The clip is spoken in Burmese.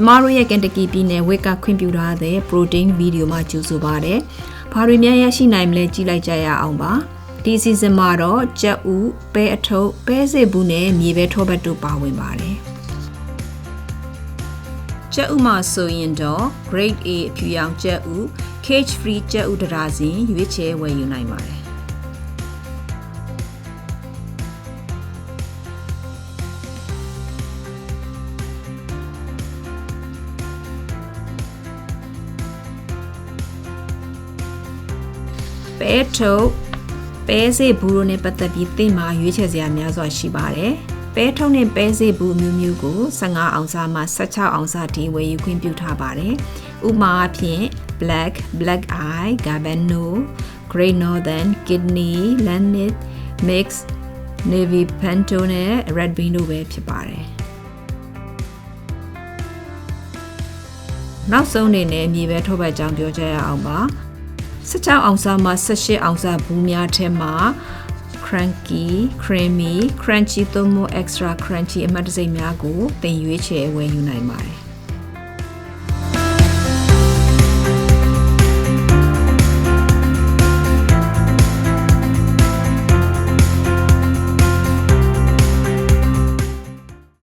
ကျမတို့ရဲ့ကန်တကီပြည်နယ်ဝက်ကခွင့်ပြုထားတဲ့ protein video မှာကြိုဆိုပါရယ်။ဘာတွေများရရှိနိုင်မလဲကြည့်လိုက်ကြရအောင်ပါ။ဒီစီဇန်မှာတော့ကြက်ဥပဲအထုပ်ပဲစစ်ဘူးနဲ့မြေပဲထောပတ်တို့ပါဝင်ပါတယ်။ကြက်ဥမှာဆိုရင်တော့ grade A အဖြူရောင်ကြက်ဥ cage free ကြက်ဥတရာစီရွေးချယ်ဝယ်ယူနိုင်ပါတယ် ပဲထုတ်ပဲစေဘူးတို့နဲ့ပတ်သက်ပြီးသိမှရွေးချယ်စရာများစွာရှိပါတယ်။ပဲထုတ်နဲ့ပဲစေဘူးမျိုးမျိုးကို15အောင်စာမှ16အောင်စာထိဝယ်ယူခွင့်ပြုထားပါတယ်။ဥပမာအဖြစ် black, black eye, gabano, great northern, kidney, lanit, mix, navy pinto နဲ့ red bean တို့ပဲဖြစ်ပါတယ်။နောက်ဆုံးအနေနဲ့မြေပဲထုတ်ပတ်ကြောင်းပြောကြရအောင်ပါ။ 16အောင်စာမှ18အောင်စာဘူးများထဲမှာ cranky, creamy, crunchy သို့မဟုတ် extra crunchy အမှတ်တစိမ့်များကိုသင်ရွေးချယ်ဝယ်ယူနိုင်ပါတယ်